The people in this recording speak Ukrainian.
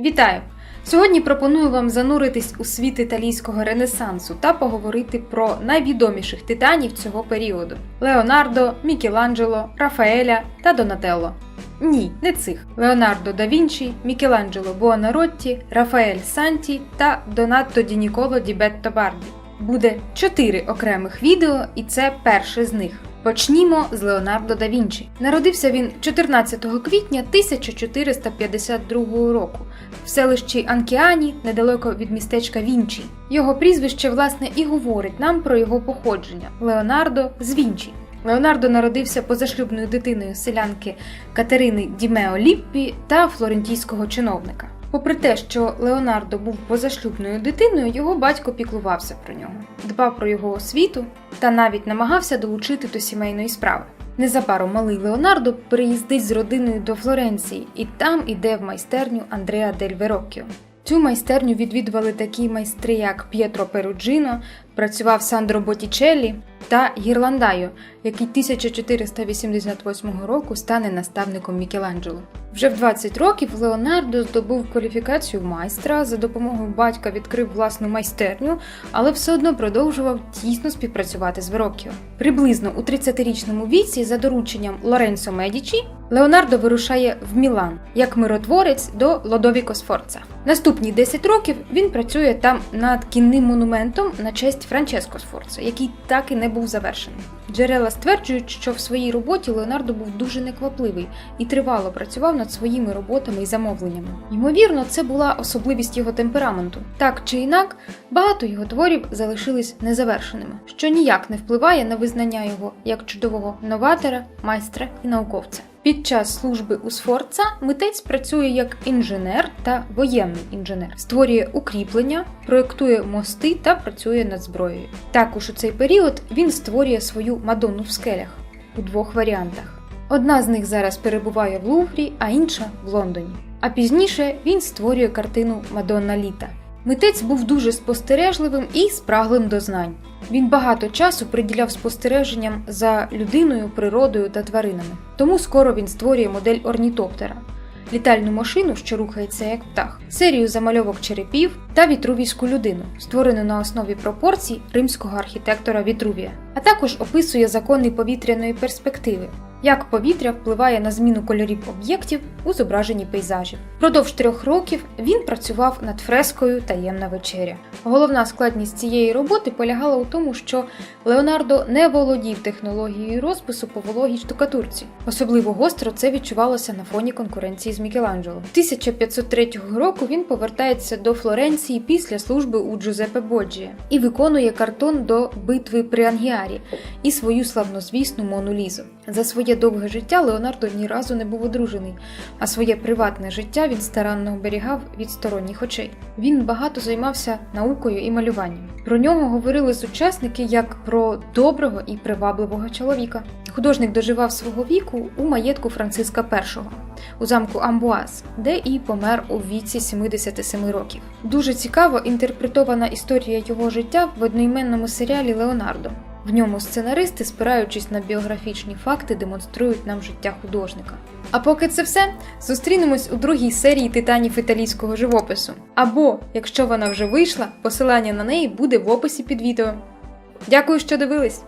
Вітаю! Сьогодні пропоную вам зануритись у світ італійського ренесансу та поговорити про найвідоміших титанів цього періоду: Леонардо, Мікеланджело, Рафаеля та Донателло. Ні, не цих: Леонардо да Вінчі, Мікеланджело Буонаротті, Рафаель Санті та Донатто Ді Ніколо Ді Бетто Барді. Буде чотири окремих відео, і це перше з них. Почнімо з Леонардо да Вінчі. Народився він 14 квітня 1452 року в селищі Анкіані, недалеко від містечка Вінчі. Його прізвище, власне, і говорить нам про його походження Леонардо з Вінчі. Леонардо народився позашлюбною дитиною селянки Катерини Дімео Ліппі та флорентійського чиновника. Попри те, що Леонардо був позашлюбною дитиною, його батько піклувався про нього, дбав про його освіту та навіть намагався долучити до сімейної справи. Незабаром малий Леонардо переїздить з родиною до Флоренції і там іде в майстерню Андреа дель Вероккіо. Цю майстерню відвідували такі майстри, як П'єтро Перуджино, працював Сандро Боттічеллі та Гірландайо, який 1488 року стане наставником Мікеланджело. Вже в 20 років Леонардо здобув кваліфікацію майстра, за допомогою батька відкрив власну майстерню, але все одно продовжував тісно співпрацювати з Вероккіо. Приблизно у 30-річному віці, за дорученням Лоренцо Медічі, Леонардо вирушає в Мілан як миротворець до Лодовіко Сфорца. Наступні 10 років він працює там над кінним монументом на честь Франческо Сфорца, який так і не був завершений. Джерела стверджують, що в своїй роботі Леонардо був дуже неквапливий і тривало працював над своїми роботами і замовленнями. Ймовірно, це була особливість його темпераменту. Так чи інак, багато його творів залишились незавершеними, що ніяк не впливає на визнання його як чудового новатора, майстра і науковця. Під час служби у Сфорца митець працює як інженер та воєнний інженер, створює укріплення, проєктує мости та працює над зброєю. Також у цей період він створює свою Мадонну в скелях у двох варіантах. Одна з них зараз перебуває в Луврі, а інша в Лондоні. А пізніше він створює картину Мадонна Літа. Митець був дуже спостережливим і спраглим до знань. Він багато часу приділяв спостереженням за людиною, природою та тваринами. Тому скоро він створює модель орнітоптера літальну машину, що рухається як птах, серію замальовок черепів та вітрувійську людину, створену на основі пропорцій римського архітектора Вітрувія, а також описує закони повітряної перспективи. Як повітря впливає на зміну кольорів об'єктів у зображенні пейзажів. Продовж трьох років він працював над фрескою Таємна вечеря. Головна складність цієї роботи полягала у тому, що Леонардо не володів технологією розпису по вологій штукатурці. Особливо гостро це відчувалося на фоні конкуренції з Мікеланджело. 1503 року він повертається до Флоренції після служби у Джузеппе Боджія і виконує картон до битви при Ангіарі і свою славнозвісну Мону Лізу. За своє довге життя Леонардо ні разу не був одружений, а своє приватне життя він старанно оберігав від сторонніх очей. Він багато займався наукою і малюванням. Про нього говорили сучасники як про доброго і привабливого чоловіка. Художник доживав свого віку у маєтку Франциска І у замку Амбуаз, де і помер у віці 77 років. Дуже цікаво інтерпретована історія його життя в одноіменному серіалі Леонардо. В ньому сценаристи, спираючись на біографічні факти, демонструють нам життя художника. А поки це все, зустрінемось у другій серії титанів італійського живопису. Або, якщо вона вже вийшла, посилання на неї буде в описі під відео. Дякую, що дивились!